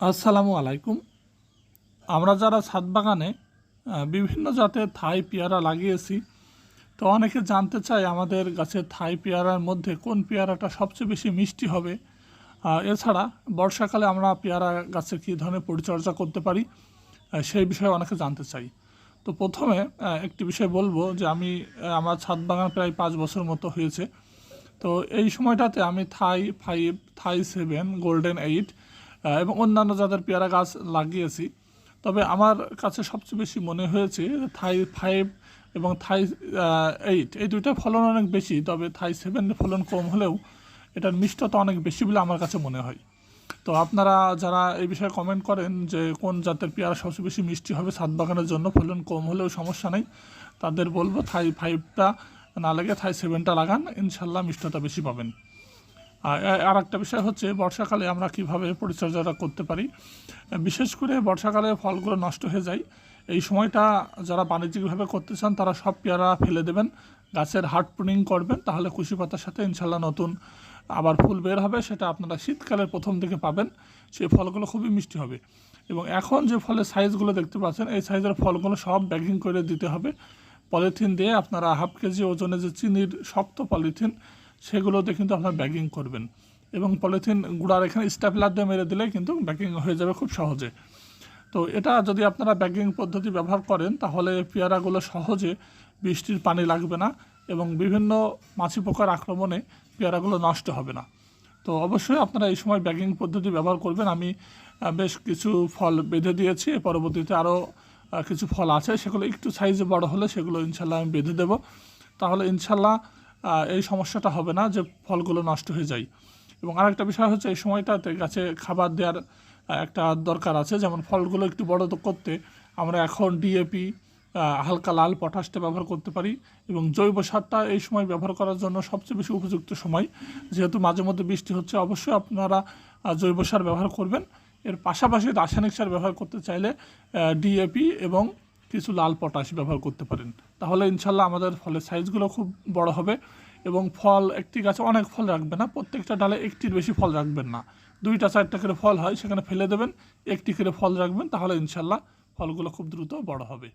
আসসালামু আলাইকুম। আমরা যারা ছাদ বাগানে বিভিন্ন জাতের থাই পেয়ারা লাগিয়েছি, তো অনেকে জানতে চায় আমাদের গাছের থাই পেয়ারার মধ্যে কোন পেয়ারাটা সবচেয়ে বেশি মিষ্টি হবে। এছাড়া বর্ষাকালে আমরা পেয়ারা গাছে কী ধরনের পরিচর্যা করতে পারি সেই বিষয়ে অনেকে জানতে চাই। তো প্রথমে একটি বিষয় বলব যে আমি আমার ছাদ বাগান প্রায় পাঁচ বছর মতো হয়েছে। তো এই সময়টাতে আমি Thai five, Thai seven, golden eight এবং অন্যান্য জাতের পেয়ারা গাছ লাগিয়েছি, তবে আমার কাছে সবচেয়ে বেশি মনে হয়েছে থাই ফাইভ এবং থাই এইট, এই দুইটা ফলন অনেক বেশি, তবে থাই সেভেনের ফলন কম হলেও এটার মিষ্টতা অনেক বেশি বলে আমার কাছে মনে হয়। তো আপনারা যারা এই বিষয়ে কমেন্ট করেন যে কোন জাতের পেয়ারা সবচেয়ে বেশি মিষ্টি হবে, ছাদ বাগানের জন্য ফলন কম হলেও সমস্যা নেই, তাদের বলব থাই ফাইভটা, না লাগে থাই সেভেনটা লাগান, ইনশাল্লাহ মিষ্টতা বেশি পাবেন। আর একটা বিষয় হচ্ছে বর্ষাকালে আমরা কীভাবে পরিচর্যাটা করতে পারি। বিশেষ করে বর্ষাকালে ফলগুলো নষ্ট হয়ে যায়। এই সময়টা যারা বাণিজ্যিকভাবে করতে চান, তারা সব পেয়ারা ফেলে দেবেন, গাছের হার্ড প্রুনিং করবেন, তাহলে কুশি পাতার সাথে ইনশাল্লাহ নতুন আবার ফুল বের হবে, সেটা আপনারা শীতকালের প্রথম দিকে পাবেন। সেই ফলগুলো খুবই মিষ্টি হবে। এবং এখন যে ফলের সাইজগুলো দেখতে পাচ্ছেন, এই সাইজের ফলগুলো সব ব্যাগিং করে দিতে হবে। পলিথিন দিয়ে আপনারা হাফ কেজি ওজনে যে চিনির শক্ত পলিথিন সেগুলোতে কিন্তু আপনারা ব্যাগিং করবেন। এবং পলিথিন গুঁড়ার এখানে স্ট্যাপলার দিয়ে মেরে দিলে কিন্তু ব্যাগিং হয়ে যাবে খুব সহজে। তো এটা যদি আপনারা ব্যাগিং পদ্ধতি ব্যবহার করেন, তাহলে পেয়ারাগুলো সহজে বৃষ্টির পানি লাগবে না এবং বিভিন্ন মাছি পোকার আক্রমণে পেয়ারাগুলো নষ্ট হবে না। তো অবশ্যই আপনারা এই সময় ব্যাগিং পদ্ধতি ব্যবহার করবেন। আমি বেশ কিছু ফল বেঁধে দিয়েছি। পরবর্তীতে আরও কিছু ফল আছে। সেগুলো একটু সাইজে বড় হলে সেগুলো ইনশাল্লাহ আমি বেঁধে দেবো। তাহলে ইনশাল্লাহ এই সমস্যাটা হবে না যে ফলগুলো নষ্ট হয়ে যায়। এবং আরেকটা বিষয় হচ্ছে এই সময়টাতে গাছে খাবার দেওয়ার একটা দরকার আছে। যেমন ফলগুলো একটু বড় করতে আমরা এখন ডিএপি হালকা লাল পটাশটা ব্যবহার করতে পারি। এবং জৈব সারটা এই সময় ব্যবহার করার জন্য সবচেয়ে বেশি উপযুক্ত সময়। যেহেতু মাঝে মধ্যে বৃষ্টি হচ্ছে, অবশ্যই আপনারা জৈব সার ব্যবহার করবেন। এর পাশাপাশি রাসায়নিক সার ব্যবহার করতে চাইলে ডিএপি এবং কিছু লাল পটাশ ব্যবহার করতে পারেন। তাহলে ইনশাল্লাহ আমাদের ফলের সাইজগুলো খুব বড় হবে এবং ফল, একটি গাছে অনেক ফল রাখবে না, প্রত্যেকটা ডালে একটির বেশি ফল রাখবেন না। দুইটা, চারটা করে ফল হয়, সেখানে ফেলে দেবেন, একটি করে ফল রাখবেন, তাহলে ইনশাল্লাহ ফলগুলো খুব দ্রুত বড় হবে।